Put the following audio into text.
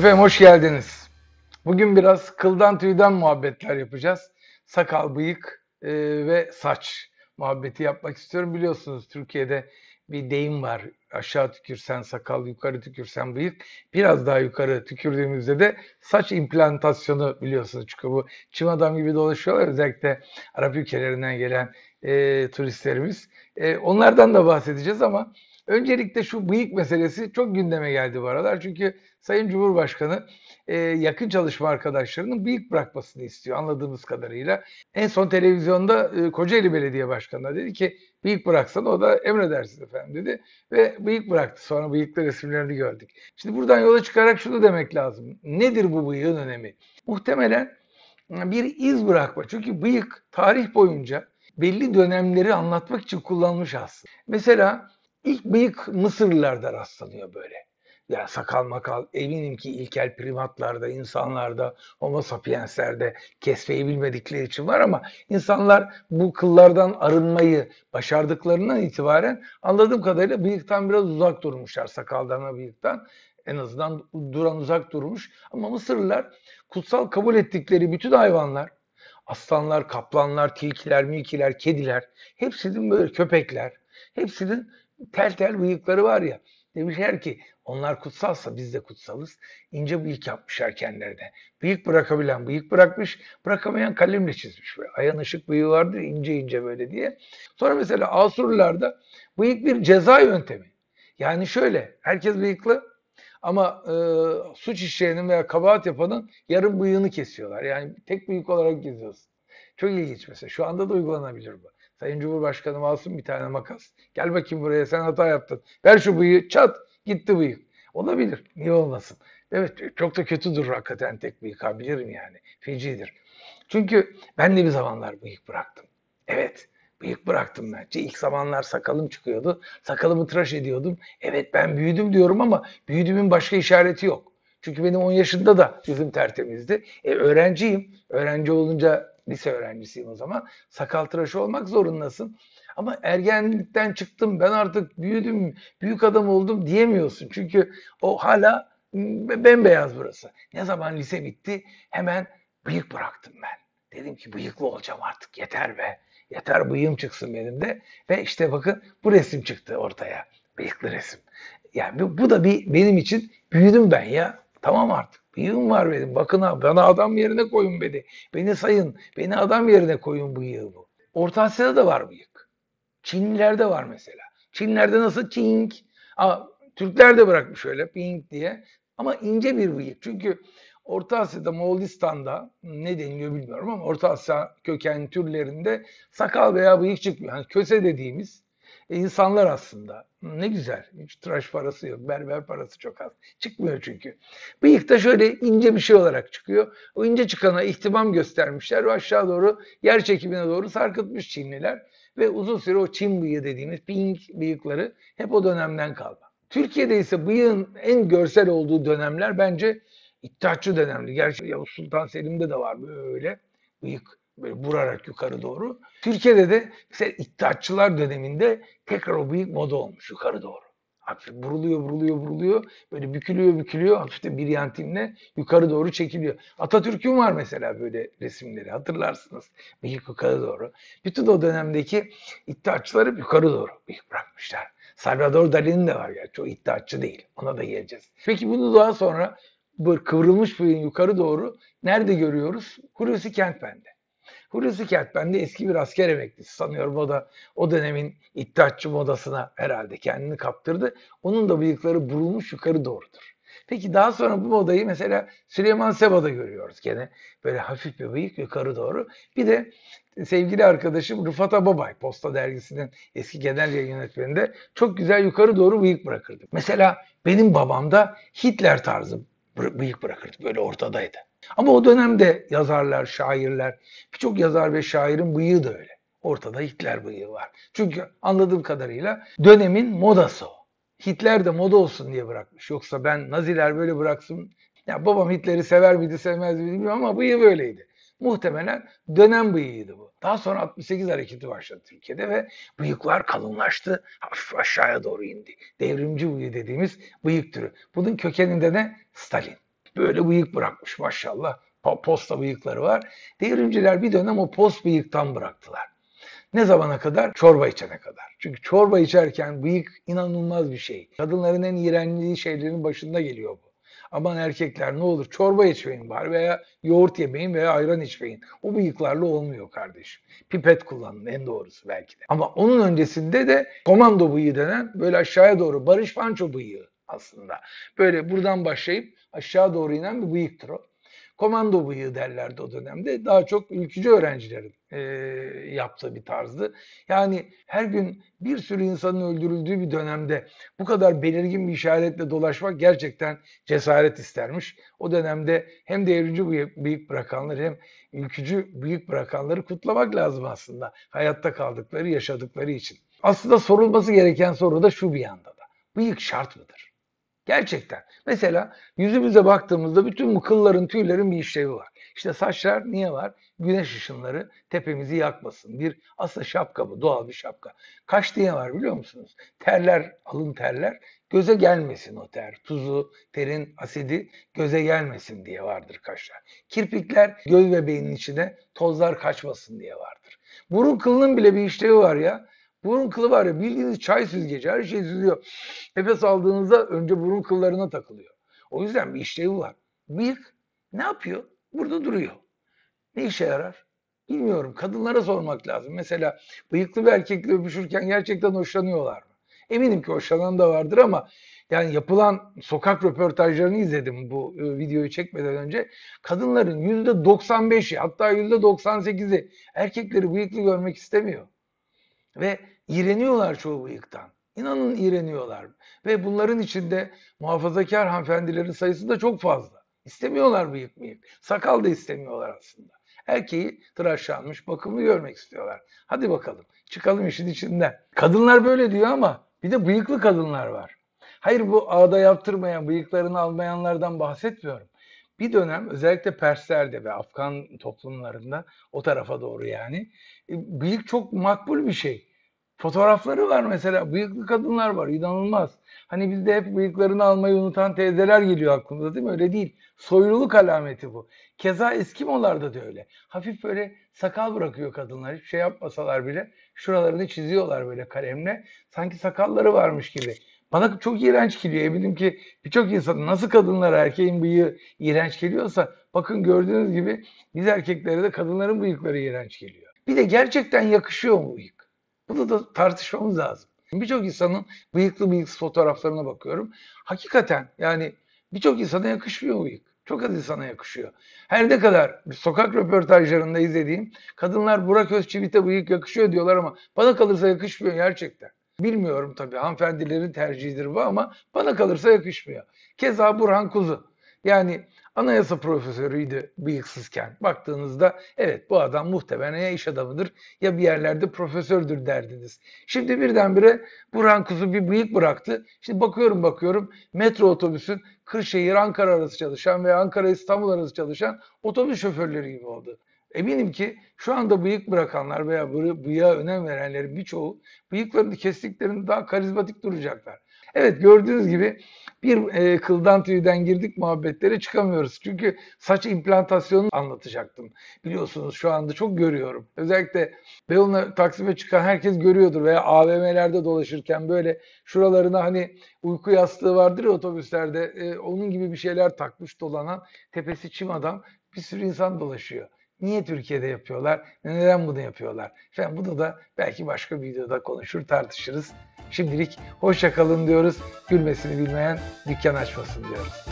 Efendim hoş geldiniz. Bugün biraz kıldan tüyden muhabbetler yapacağız. Sakal, bıyık e, ve saç muhabbeti yapmak istiyorum. Biliyorsunuz Türkiye'de bir deyim var. Aşağı tükürsen sakal, yukarı tükürsen bıyık. Biraz daha yukarı tükürdüğümüzde de saç implantasyonu biliyorsunuz. Çünkü bu çim adam gibi dolaşıyorlar. Özellikle Arap ülkelerinden gelen e, turistlerimiz. E, onlardan da bahsedeceğiz ama öncelikle şu bıyık meselesi çok gündeme geldi bu aralar. Çünkü Sayın Cumhurbaşkanı e, yakın çalışma arkadaşlarının bıyık bırakmasını istiyor anladığımız kadarıyla. En son televizyonda e, Kocaeli Belediye Başkanı dedi ki bıyık bıraksan o da emredersiniz efendim dedi. Ve bıyık bıraktı. Sonra bıyıklı resimlerini gördük. Şimdi buradan yola çıkarak şunu demek lazım. Nedir bu bıyığın önemi? Muhtemelen bir iz bırakma. Çünkü bıyık tarih boyunca belli dönemleri anlatmak için kullanılmış aslında. Mesela ilk bıyık Mısırlılarda rastlanıyor böyle yani sakal makal eminim ki ilkel primatlarda, insanlarda, homo sapienslerde kesmeyi bilmedikleri için var ama insanlar bu kıllardan arınmayı başardıklarından itibaren anladığım kadarıyla bıyıktan biraz uzak durmuşlar sakaldan ve bıyıktan. En azından duran uzak durmuş. Ama Mısırlılar kutsal kabul ettikleri bütün hayvanlar, aslanlar, kaplanlar, tilkiler, milkiler, kediler, hepsinin böyle köpekler, hepsinin tel tel bıyıkları var ya. Demişler ki onlar kutsalsa biz de kutsalız. İnce bıyık yapmışlar kendilerine. Bıyık bırakabilen bıyık bırakmış, bırakamayan kalemle çizmiş. Böyle. Ayağın ışık bıyığı vardır ince ince böyle diye. Sonra mesela Asurlularda bıyık bir ceza yöntemi. Yani şöyle herkes bıyıklı ama e, suç işleyenin veya kabahat yapanın yarım bıyığını kesiyorlar. Yani tek bıyık olarak geziyorsun. Çok ilginç mesela. Şu anda da uygulanabilir bu. Sayın Cumhurbaşkanım alsın bir tane makas. Gel bakayım buraya sen hata yaptın. Ver şu bıyığı çat gitti bıyık. Olabilir. Niye olmasın? Evet çok da kötüdür hakikaten tek bıyık bilirim yani. Fecidir. Çünkü ben de bir zamanlar bıyık bıraktım. Evet bıyık bıraktım ben. İlk zamanlar sakalım çıkıyordu. Sakalımı tıraş ediyordum. Evet ben büyüdüm diyorum ama büyüdüğümün başka işareti yok. Çünkü benim 10 yaşında da yüzüm tertemizdi. E, öğrenciyim. Öğrenci olunca lise öğrencisiyim o zaman. Sakal tıraşı olmak zorundasın. Ama ergenlikten çıktım ben artık büyüdüm, büyük adam oldum diyemiyorsun. Çünkü o hala bembeyaz burası. Ne zaman lise bitti hemen bıyık bıraktım ben. Dedim ki bıyıklı olacağım artık yeter be. Yeter bıyığım çıksın benim de. Ve işte bakın bu resim çıktı ortaya. Bıyıklı resim. Yani bu da bir benim için büyüdüm ben ya. Tamam artık. Bıyığım var benim. Bakın abi bana adam yerine koyun beni. Beni sayın. Beni adam yerine koyun bu. Orta Asya'da da var bıyık. Çinlilerde var mesela. Çinlerde nasıl çink? Aa, Türkler de bırakmış öyle pink diye. Ama ince bir bıyık. Çünkü Orta Asya'da, Moğolistan'da ne deniliyor bilmiyorum ama Orta Asya köken türlerinde sakal veya bıyık çıkmıyor. Yani köse dediğimiz insanlar aslında. Ne güzel. Hiç tıraş parası yok. Berber parası çok az. Çıkmıyor çünkü. Bıyık da şöyle ince bir şey olarak çıkıyor. O ince çıkana ihtimam göstermişler ve aşağı doğru yer çekimine doğru sarkıtmış Çinliler. Ve uzun süre o Çin bıyığı dediğimiz pink bıyıkları hep o dönemden kalma. Türkiye'de ise bıyığın en görsel olduğu dönemler bence İttihatçı dönemli. Gerçi Yavuz Sultan Selim'de de var böyle bıyık böyle vurarak yukarı doğru. Türkiye'de de mesela İttihatçılar döneminde tekrar o bıyık moda olmuş yukarı doğru. Hafif buruluyor, buruluyor, buruluyor. Böyle bükülüyor, bükülüyor. Hafif de bir yantimle yukarı doğru çekiliyor. Atatürk'ün var mesela böyle resimleri. Hatırlarsınız. Bıyık yukarı doğru. Bütün o dönemdeki iddiaçıları yukarı doğru bıyık bırakmışlar. Salvador Dali'nin de var gerçi. O iddiaçı değil. Ona da geleceğiz. Peki bunu daha sonra bu kıvrılmış bıyığın yukarı doğru nerede görüyoruz? Hulusi Kentmen'de. Hulusi Kentmen de eski bir asker emeklisi sanıyorum o da o dönemin iddiatçı modasına herhalde kendini kaptırdı. Onun da bıyıkları burulmuş yukarı doğrudur. Peki daha sonra bu modayı mesela Süleyman Seba'da görüyoruz gene. Böyle hafif bir bıyık yukarı doğru. Bir de sevgili arkadaşım Rıfat Ababay Posta Dergisi'nin eski genel yayın yönetmeninde çok güzel yukarı doğru bıyık bırakırdı. Mesela benim babam da Hitler tarzı bıyık bırakırdı. Böyle ortadaydı. Ama o dönemde yazarlar, şairler, birçok yazar ve şairin bıyığı da öyle. Ortada Hitler bıyığı var. Çünkü anladığım kadarıyla dönemin modası o. Hitler de moda olsun diye bırakmış. Yoksa ben Naziler böyle bıraksın. Ya babam Hitler'i sever miydi sevmez miydi bilmiyorum ama bıyığı böyleydi. Muhtemelen dönem bıyığıydı bu. Daha sonra 68 hareketi başladı Türkiye'de ve bıyıklar kalınlaştı. Hafif aşağıya doğru indi. Devrimci bıyığı dediğimiz bıyık türü. Bunun kökeninde ne? Stalin. Böyle bıyık bırakmış maşallah. Po- Posta bıyıkları var. Devrimciler bir dönem o post bıyıktan bıraktılar. Ne zamana kadar? Çorba içene kadar. Çünkü çorba içerken bıyık inanılmaz bir şey. Kadınların en iğrendiği şeylerin başında geliyor bu. Aman erkekler ne olur çorba içmeyin bari veya yoğurt yemeyin veya ayran içmeyin. O bıyıklarla olmuyor kardeşim. Pipet kullanın en doğrusu belki de. Ama onun öncesinde de komando bıyığı denen böyle aşağıya doğru Barış Manço bıyığı aslında. Böyle buradan başlayıp aşağı doğru inen bir bıyıktır o. Komando bıyığı derlerdi o dönemde. Daha çok ülkücü öğrencilerin e, yaptığı bir tarzdı. Yani her gün bir sürü insanın öldürüldüğü bir dönemde bu kadar belirgin bir işaretle dolaşmak gerçekten cesaret istermiş. O dönemde hem devrimci bıyık, bırakanları hem ülkücü bıyık bırakanları kutlamak lazım aslında. Hayatta kaldıkları, yaşadıkları için. Aslında sorulması gereken soru da şu bir yanda da. Bıyık şart mıdır? Gerçekten. Mesela yüzümüze baktığımızda bütün bu kılların, tüylerin bir işlevi var. İşte saçlar niye var? Güneş ışınları tepemizi yakmasın. Bir aslında şapka bu, doğal bir şapka. Kaş niye var biliyor musunuz? Terler, alın terler göze gelmesin o ter. Tuzu, terin asidi göze gelmesin diye vardır kaşlar. Kirpikler göz bebeğinin içine tozlar kaçmasın diye vardır. Burun kılının bile bir işlevi var ya. Burun kılı var ya bildiğiniz çay süzgeci her şey süzüyor. Nefes aldığınızda önce burun kıllarına takılıyor. O yüzden bir işlevi var. Bıyık ne yapıyor? Burada duruyor. Ne işe yarar? Bilmiyorum. Kadınlara sormak lazım. Mesela bıyıklı bir erkekle öpüşürken gerçekten hoşlanıyorlar mı? Eminim ki hoşlanan da vardır ama yani yapılan sokak röportajlarını izledim bu e, videoyu çekmeden önce. Kadınların %95'i hatta %98'i erkekleri bıyıklı görmek istemiyor. Ve iğreniyorlar çoğu bıyıktan. İnanın iğreniyorlar. Ve bunların içinde muhafazakar hanımefendilerin sayısı da çok fazla. İstemiyorlar bıyık mıyık. Sakal da istemiyorlar aslında. Erkeği tıraşlanmış, bakımlı görmek istiyorlar. Hadi bakalım çıkalım işin içinden. Kadınlar böyle diyor ama bir de bıyıklı kadınlar var. Hayır bu ağda yaptırmayan, bıyıklarını almayanlardan bahsetmiyorum. Bir dönem özellikle Perslerde ve Afgan toplumlarında o tarafa doğru yani e, bıyık çok makbul bir şey. Fotoğrafları var mesela. Bıyıklı kadınlar var. inanılmaz. Hani bizde hep bıyıklarını almayı unutan teyzeler geliyor aklımıza değil mi? Öyle değil. Soyluluk alameti bu. Keza Eskimolarda da öyle. Hafif böyle sakal bırakıyor kadınlar. Hiçbir şey yapmasalar bile şuralarını çiziyorlar böyle kalemle. Sanki sakalları varmış gibi. Bana çok iğrenç geliyor. Eminim ki birçok insan nasıl kadınlar erkeğin bıyığı iğrenç geliyorsa bakın gördüğünüz gibi biz erkeklere de kadınların bıyıkları iğrenç geliyor. Bir de gerçekten yakışıyor mu bıyık? Bunu da tartışmamız lazım. Birçok insanın bıyıklı bıyıksız fotoğraflarına bakıyorum. Hakikaten yani birçok insana yakışmıyor bıyık. Çok az insana yakışıyor. Her ne kadar sokak röportajlarında izlediğim kadınlar Burak Özçivit'e bıyık yakışıyor diyorlar ama bana kalırsa yakışmıyor gerçekten. Bilmiyorum tabii hanımefendilerin tercihidir bu ama bana kalırsa yakışmıyor. Keza Burhan Kuzu. Yani anayasa profesörüydü bıyıksızken. Baktığınızda evet bu adam muhtemelen ya iş adamıdır ya bir yerlerde profesördür derdiniz. Şimdi birdenbire Burhan Kuzu bir bıyık bıraktı. Şimdi bakıyorum bakıyorum metro otobüsün Kırşehir Ankara arası çalışan veya Ankara İstanbul arası çalışan otobüs şoförleri gibi oldu. Eminim ki şu anda bıyık bırakanlar veya bıy- bıyığa önem verenlerin birçoğu bıyıklarını kestiklerinde daha karizmatik duracaklar. Evet gördüğünüz gibi bir e, kıldan tüyden girdik muhabbetlere çıkamıyoruz. Çünkü saç implantasyonunu anlatacaktım. Biliyorsunuz şu anda çok görüyorum. Özellikle Beyoğlu'na Taksim'e çıkan herkes görüyordur veya AVM'lerde dolaşırken böyle şuralarına hani uyku yastığı vardır ya otobüslerde e, onun gibi bir şeyler takmış dolanan tepesi çim adam bir sürü insan dolaşıyor. Niye Türkiye'de yapıyorlar? Neden bunu yapıyorlar? Efendim bunu da belki başka bir videoda konuşur tartışırız. Şimdilik hoşça kalın diyoruz. Gülmesini bilmeyen dükkan açmasın diyoruz.